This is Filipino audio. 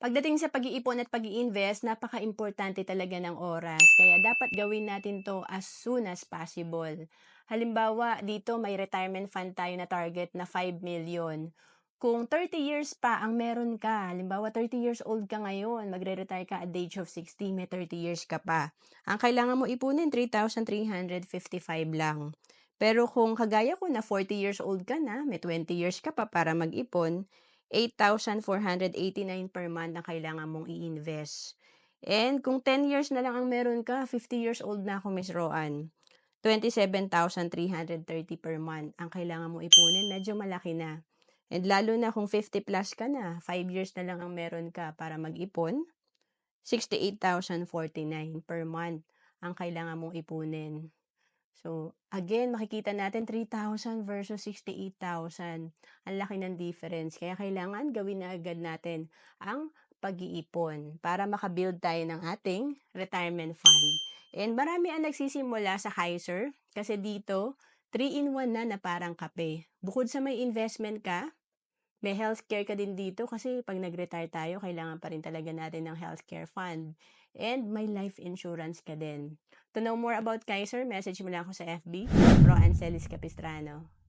Pagdating sa pag-iipon at pag-iinvest, napaka-importante talaga ng oras. Kaya dapat gawin natin to as soon as possible. Halimbawa, dito may retirement fund tayo na target na 5 million. Kung 30 years pa ang meron ka, halimbawa 30 years old ka ngayon, magre-retire ka at age of 60, may 30 years ka pa. Ang kailangan mo ipunin, 3,355 lang. Pero kung kagaya ko na 40 years old ka na, may 20 years ka pa para mag-ipon, 8,489 per month ang kailangan mong i-invest. And kung 10 years na lang ang meron ka, 50 years old na ako, Miss Roan. 27,330 per month ang kailangan mong ipunin. Medyo malaki na. And lalo na kung 50 plus ka na, 5 years na lang ang meron ka para mag-ipon, 68,049 per month ang kailangan mong ipunin. So, again, makikita natin 3,000 versus 68,000. Ang laki ng difference. Kaya kailangan gawin na agad natin ang pag-iipon para makabuild tayo ng ating retirement fund. And marami ang nagsisimula sa Kaiser kasi dito, 3-in-1 na na parang kape. Bukod sa may investment ka, may healthcare ka din dito kasi pag nag-retire tayo, kailangan pa rin talaga natin ng healthcare fund. And may life insurance ka din. To know more about Kaiser, message mo lang ako sa FB, Ro Ancelis Capistrano.